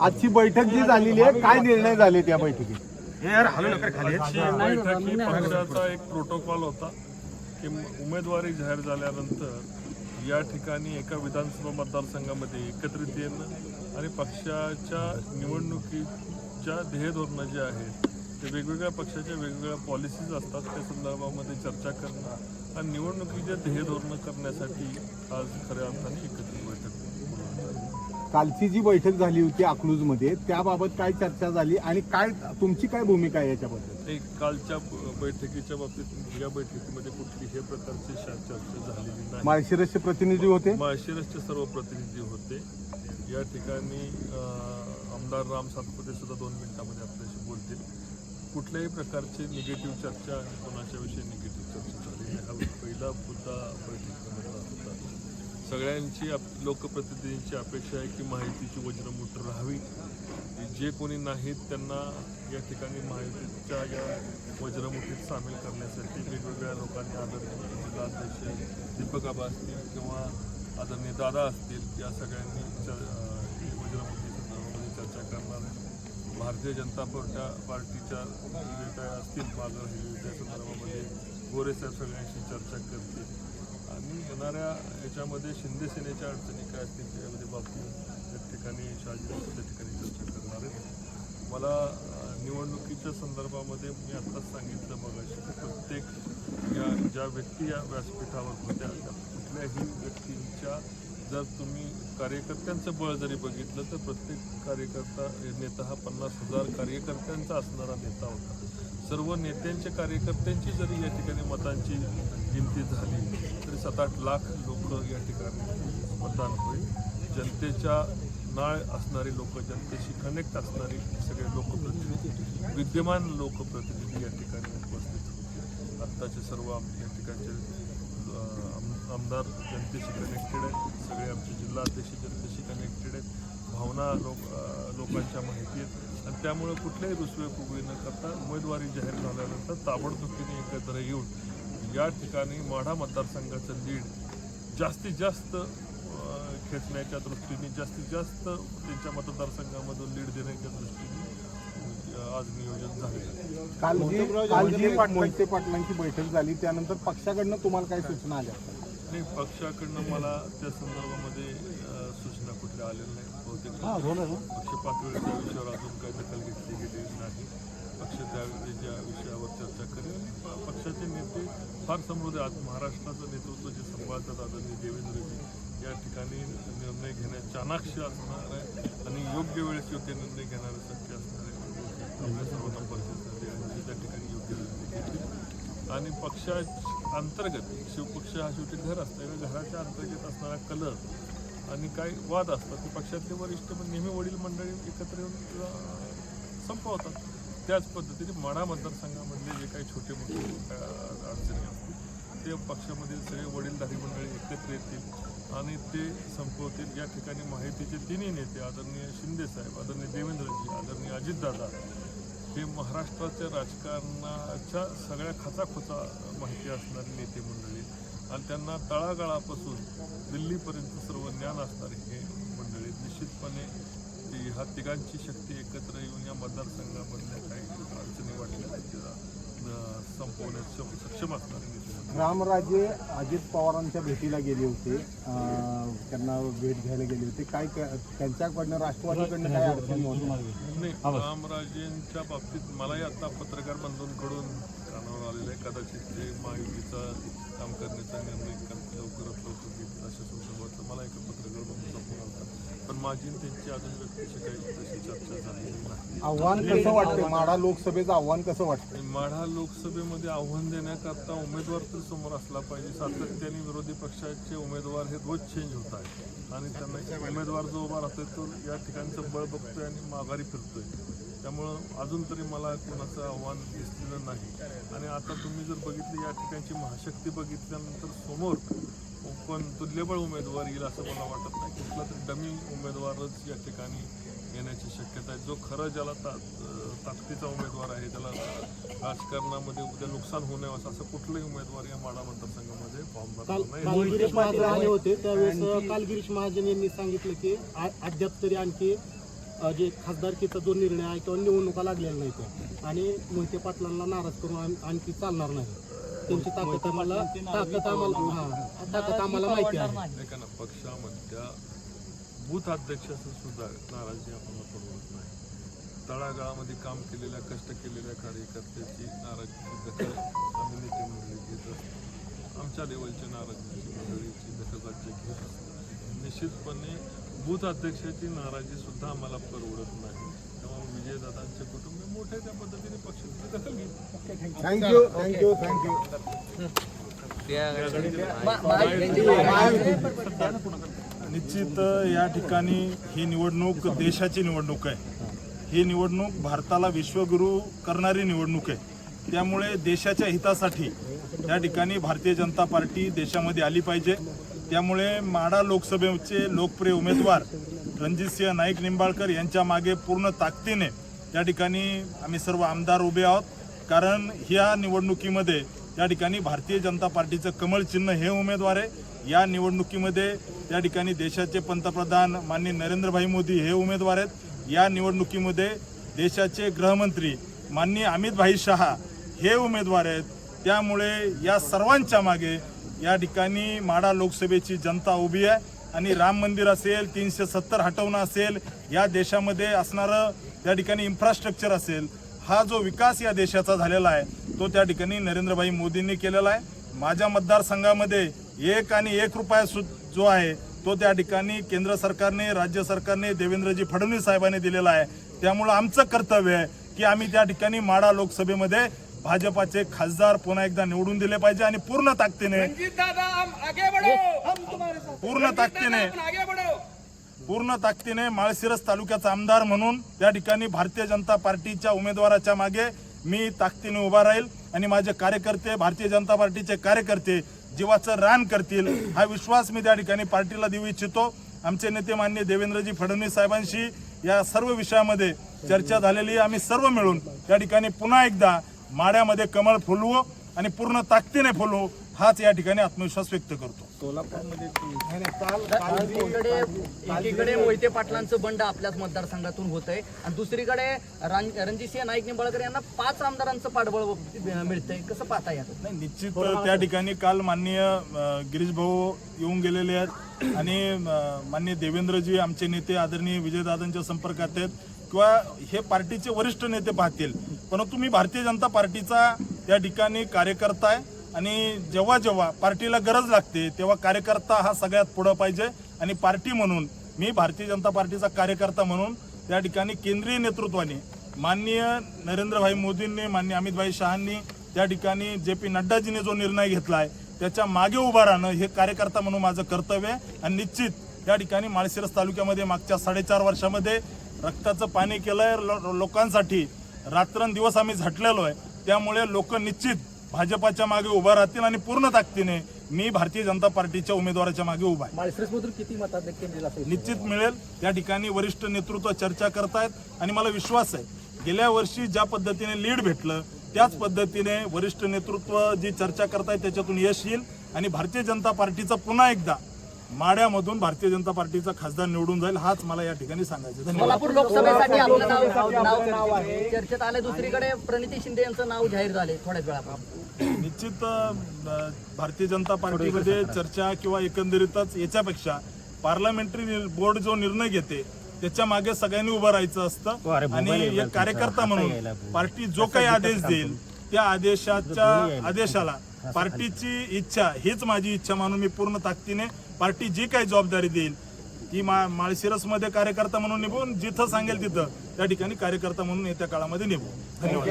आजची बैठक जी झालेली आहे काय निर्णय झाले त्या बैठकीत? बैठकी पक्षाचा एक प्रोटोकॉल होता की उमेदवारी जाहीर झाल्यानंतर या ठिकाणी एका विधानसभा मतदारसंघामध्ये एकत्रित येणं आणि पक्षाच्या निवडणुकीच्या ध्येयधोरणं जे आहेत ते वेगवेगळ्या पक्षाच्या वेगवेगळ्या पॉलिसीज असतात. त्या संदर्भामध्ये चर्चा करणं आणि निवडणुकीचे ध्येयधोरणं करण्यासाठी आज खऱ्या अर्थाने एकत्रित. कालची जी बैठक झाली होती अकलूजमध्ये त्याबाबत काय चर्चा झाली आणि काय तुमची काय भूमिका आहे याच्याबद्दल? एक कालच्या ब- बैठकीच्या बाबतीत या बैठकीमध्ये कुठलीही प्रकारची शा- चर्चा झालेली नाही. माळशिरसचे प्रतिनिधी होते? माळशिरसचे सर्व प्रतिनिधी होते. या ठिकाणी अं, आमदार राम सातपुते सुद्धा दोन मिनिटांमध्ये आपल्याशी बोलतील. कुठल्याही प्रकारची निगेटिव्ह चर्चा आणि कोणाच्या विषयी निगेटिव्ह चर्चा झाली नाही. हा पहिला मुद्दा बैठकीमध्ये होता. सगळ्यांची आप लोकप्रतिनिधींची अपेक्षा आहे की माहितीची वज्रमुठ राहावी. जे कोणी नाहीत त्यांना या ठिकाणी माहितीच्या या वज्रमुठीत सामील करण्यासाठी वेगवेगळ्या लोकांनी आदरणीय जिल्हाध्यक्ष दीपक आबा असतील किंवा आदरणीय दादा असतील या सगळ्यांनी च- वज्रमुठी संदर्भामध्ये चर्चा करणार आहे. भारतीय जनता पार्ट्या पार्टीच्या जे काय असतील बाजार राहिलेले त्या संदर्भामध्ये गोरेसाहेब सगळ्यांशी चर्चा करतील. आणि येणाऱ्या याच्यामध्ये शिंदे सेनेच्या अडचणी काय असतील त्याच्यामध्ये बाबतीत त्या ठिकाणी शहाजी त्या ठिकाणी चर्चा करणार आहेत मला निवडणुकीच्या संदर्भामध्ये मी आत्ताच सांगितलं मग की प्रत्येक या ज्या व्यक्ती या व्यासपीठावर होत्या त्या कुठल्याही व्यक्तींच्या जर तुम्ही कार्यकर्त्यांचं बळ जरी बघितलं तर प्रत्येक कार्यकर्ता नेता हा पन्नास हजार कार्यकर्त्यांचा असणारा नेता होता. सर्व नेत्यांच्या कार्यकर्त्यांची जरी या ठिकाणी मतांची गिनती झाली तरी सात आठ लाख लोक या ठिकाणी मतदान होईल. जनतेच्या नाळ असणारी लोक जनतेशी कनेक्ट असणारी सगळे लोकप्रतिनिधी विद्यमान लोकप्रतिनिधी या ठिकाणी उपस्थित होते आत्ताचे सर्व आम या ठिकाणचे आम- आमदार जनतेशी कनेक्टेड आहेत. सगळे आमचे जिल्हाध्यक्ष जनतेशी कनेक्टेड आहेत. भावना लोक लोकांच्या माहिती आहेत. आणि त्यामुळे कुठल्याही रुसवे न करता उमेदवारी जाहीर झाल्यानंतर ताबडतोबीने एकत्र येऊन या ठिकाणी माढा मतदारसंघाचं लीड जास्तीत जास्त खेचण्याच्या दृष्टीने जास्तीत जास्त त्यांच्या मतदारसंघामधून लीड देण्याच्या दृष्टीने आज नियोजन काल काल जी मोहिते पाटलांची बैठक झाली. त्यानंतर पक्षाकडनं तुम्हाला काय सूचना आल्या? नाही पक्षाकडनं मला त्या संदर्भामध्ये सूचना कुठल्या आलेल्या नाहीत. बहुतेक पक्ष पातळीवर त्या विषयावर अजून काही दखल घेतली गेलेली नाही. पक्ष त्या ज्या विषयावर चर्चा करेल आणि पक्षाचे नेते फार समृद्ध आज महाराष्ट्राचं नेतृत्व जे सांभाळतात आदरणीय देवेंद्रजी या ठिकाणी निर्णय घेण्यात चाणाक्ष असणार आहे आणि योग्य वेळेस योग्य निर्णय घेणारे शक्य असणारे आहे. सर्वोत्तम परिस्थिती त्या ठिकाणी योग्य निर्णय घेतील. आणि पक्षा अंतर्गत शिवपक्ष हा शेवटी घर असतं. घराच्या अंतर्गत असणारा कलर आणि काही वाद असतात. ते पक्षातले वरिष्ठ पण नेहमी वडील मंडळी एकत्र येऊन संपवतात. त्याच पद्धतीने माढा मतदारसंघामधले जे काही छोटे मोठे अडचणी असतील ते पक्षामधील सगळे वडीलधारी मंडळी एकत्र येतील आणि ते संपवतील. या ठिकाणी माहितीचे तिन्ही नेते आदरणीय शिंदे साहेब आदरणीय देवेंद्रजी आदरणीय अजितदादा हे महाराष्ट्राच्या राजकारणाच्या सगळ्या खचाखोचा माहिती असणारी नेते मंडळी आणि त्यांना तळागाळापासून दिल्लीपर्यंत सर्व ज्ञान असणारे हे मंडळी निश्चितपणे ह्या तिघांची शक्ती एकत्र येऊन या मतदार काही अडचणी वाटल्या त्या सक्षम. रामराजे अजित पवारांच्या भेटीला गेले होते. त्यांना भेट घ्यायला गेले होते. काय त्यांच्याकडनं राष्ट्रवादीकडनं काय अडचणी नाही रामराजेंच्या बाबतीत मलाही आता पत्रकार बंधूंकडून कानावर आलेलं आहे. कदाचित ते महायुतीचं काम करण्याचा निर्णय कर- लवकरात लवकर घेतील अशा संदर्भातलं मला एका पत्रकार बंधूचा फोन आला पण माझी आणि त्यांची अजून व्यक्तीची काही तशी चर्चा झालेली नाही. आव्हान कसं वाटतं माढा लोकसभेचं आव्हान कसं वाटतं आणि माढा लोकसभेमध्ये आव्हान देण्याकरता उमेदवार तर समोर असला पाहिजे. सातत्याने विरोधी पक्षाचे उमेदवार हे रोज चेंज होत आहेत. आणि त्यांना उमेदवार जो उभा राहतोय तो या ठिकाणचं बळ बघतोय आणि माघारी फिरतोय. त्यामुळं अजून तरी मला कोणाचं आव्हान दिसलेलं नाही. आणि आता तुम्ही जर बघितली या ठिकाणची महाशक्ती बघितल्यानंतर समोर कोण तुल्यबळ उमेदवार येईल असं मला वाटत नाही. कुठला तरी डमी उमेदवारच या ठिकाणी येण्याची शक्यता आहे. जो खरं ज्याला ता ताकदीचा उमेदवार आहे त्याला राजकारणामध्ये उद्या नुकसान होऊ नये असं असं कुठलाही उमेदवार या माडा मतदारसंघामध्ये फॉर्म काल भरणार काल नाही. गिरीश महाजन आले होते. त्यावेळेस काल गिरीश महाजन यांनी सांगितलं की अद्याप तरी आणखी जे खासदारकीचा जो निर्णय आहे किंवा निवडणुका लागलेल्या नाहीत. आणि मोहिते पाटलांना नाराज करून आण- आणखी चालणार नाही. त्यांची ताकद आम्हाला ताकद आम्हाला हा ताकद आम्हाला माहिती आहे. एका ना पक्षामधल्या बूथ अध्यक्षाचं सुद्धा नाराजी आम्हाला परवडत नाही. तळागाळामध्ये काम केलेल्या कष्ट केलेल्या कार्यकर्त्याची नाराजीची दखल आम्ही नेते मंडळी घेत असतो. आमच्या लेवलच्या नाराजीची मंडळीची दखल राज्य घेत असतो. निश्चितपणे बूथ अध्यक्षाची नाराजी सुद्धा आम्हाला परवडत नाही. त्यामुळे विजयदादांचे कुटुंब मोठे त्या पद्धतीने पक्षाची दखल घेईल. थँक्यू थँक्यू थँक्यू निश्चित या ठिकाणी ही निवडणूक देशाची निवडणूक आहे. ही निवडणूक भारताला विश्वगुरू करणारी निवडणूक आहे. त्यामुळे देशाच्या हितासाठी या ठिकाणी भारतीय जनता पार्टी देशामध्ये आली पाहिजे. त्यामुळे माडा लोकसभेचे लोकप्रिय उमेदवार रणजितसिंह नाईक निंबाळकर यांच्या मागे पूर्ण ताकदीने या ठिकाणी आम्ही सर्व आमदार उभे आहोत. कारण ह्या निवडणुकीमध्ये या ठिकाणी भारतीय जनता पार्टीचं कमळ चिन्ह हे उमेदवार आहे. या निवडणुकीमध्ये त्या ठिकाणी देशाचे पंतप्रधान माननीय नरेंद्रभाई मोदी हे उमेदवार आहेत. या निवडणुकीमध्ये देशाचे गृहमंत्री माननीय अमितभाई शहा हे उमेदवार आहेत. त्यामुळे या सर्वांच्या मागे या ठिकाणी माडा लोकसभेची जनता उभी आहे. आणि राम मंदिर असेल तीनशे सत्तर हटवणं असेल या देशामध्ये असणारं त्या ठिकाणी इन्फ्रास्ट्रक्चर असेल हा जो विकास या देशाचा झालेला आहे तो त्या ठिकाणी नरेंद्रभाई मोदींनी केलेला आहे. माझ्या मतदारसंघामध्ये एक आणि एक रुपया सु जो आहे तो त्या ठिकाणी केंद्र सरकारने राज्य सरकारने देवेंद्रजी फडणवीस साहेबांनी दिलेला आहे. त्यामुळं आमचं कर्तव्य आहे की आम्ही त्या ठिकाणी माडा लोकसभेमध्ये भाजपाचे खासदार पुन्हा एकदा निवडून दिले पाहिजे आणि पूर्ण ताकदीने साथ पूर्ण ताकदीने पूर्ण ताकदीने माळशिरस तालुक्याचा आमदार म्हणून त्या ठिकाणी भारतीय जनता पार्टीच्या उमेदवाराच्या मागे मी ताकदीने उभा राहील आणि माझे कार्यकर्ते भारतीय जनता पार्टीचे कार्यकर्ते जीवाचं रान करतील हा विश्वास मी त्या ठिकाणी पार्टीला देऊ इच्छितो. आमचे नेते मान्य देवेंद्रजी फडणवीस साहेबांशी या सर्व विषयामध्ये चर्चा झालेली आहे. आम्ही सर्व मिळून त्या ठिकाणी पुन्हा एकदा माड्यामध्ये कमळ फुलवू आणि पूर्ण ताकदीने फुलवू हाच या ठिकाणी आत्मविश्वास व्यक्त करतो. जी- एकीकडे एकीकडे मोहिते पाटलांचं बंड आपल्याच मतदारसंघातून होत आहे आणि दुसरीकडे रणजितसिंह नाईक निंबाळकर यांना पाच आमदारांचं पाठबळ मिळतंय. कसं पाहता यात? नाही निश्चित त्या ठिकाणी काल माननीय गिरीश भाऊ येऊन गेलेले आहेत. आणि माननीय देवेंद्रजी आमचे नेते आदरणीय विजयदादांच्या संपर्कात आहेत. किंवा हे पार्टीचे वरिष्ठ नेते पाहतील. परंतु मी भारतीय जनता पार्टीचा त्या ठिकाणी कार्यकर्ता आहे. आणि जेव्हा जेव्हा पार्टीला गरज लागते तेव्हा कार्यकर्ता हा सगळ्यात पुढं पाहिजे. आणि पार्टी म्हणून मी भारतीय जनता पार्टीचा कार्यकर्ता म्हणून त्या ठिकाणी केंद्रीय नेतृत्वाने माननीय नरेंद्रभाई मोदींनी माननीय अमितभाई शहांनी त्या ठिकाणी जे पी नड्डाजीने जो निर्णय घेतला आहे त्याच्यामागे उभं राहणं हे कार्यकर्ता म्हणून माझं कर्तव्य आहे. आणि निश्चित त्या ठिकाणी माळशिरस तालुक्यामध्ये मागच्या साडेचार वर्षामध्ये रक्ताचं पाणी केलंय. लो- लोकांसाठी रात्रंदिवस आम्ही झटलेलो आहे. त्यामुळे लोक निश्चित भाजपाच्या मागे उभा राहतील आणि पूर्ण ताकदीने मी भारतीय जनता पार्टीच्या उमेदवाराच्या मागे उभा आहे. किती निश्चित मिळेल. त्या ठिकाणी वरिष्ठ नेतृत्व चर्चा करतायत आणि मला विश्वास आहे गेल्या वर्षी ज्या पद्धतीने लीड भेटलं त्याच पद्धतीने वरिष्ठ नेतृत्व जी चर्चा करतायत त्याच्यातून यश येईल. आणि भारतीय जनता पार्टीचा पुन्हा एकदा माड्यामधून भारतीय जनता पार्टीचा खासदार निवडून जाईल हाच मला या ठिकाणी सांगायचं. धन्यवाद. लोकसभेसाठी आपलं नाव नाव चर्चेत आलं दुसरीकडे प्रणिती शिंदे यांचं नाव जाहीर झाले थोड्याच वेळापूर्वी. निश्चित अ, भारतीय जनता पार्टीमध्ये चर्चा किंवा एकंदरीतच याच्यापेक्षा पार्लमेंटरी बोर्ड जो निर्णय घेते त्याच्यामागे सगळ्यांनी उभं राहायचं असतं. आणि एक कार्यकर्ता म्हणून पार्टी जो काही आदेश देईल त्या आदेशाच्या आदेशाला पार्टीची इच्छा हीच माझी इच्छा मानून मी पूर्ण ताकदीने पार्टी जी काही जबाबदारी देईल ती मा माळशिरसमध्ये कार्यकर्ता म्हणून निभून जिथं सांगेल तिथं त्या ठिकाणी कार्यकर्ता म्हणून येत्या काळामध्ये निभू धन्यवाद.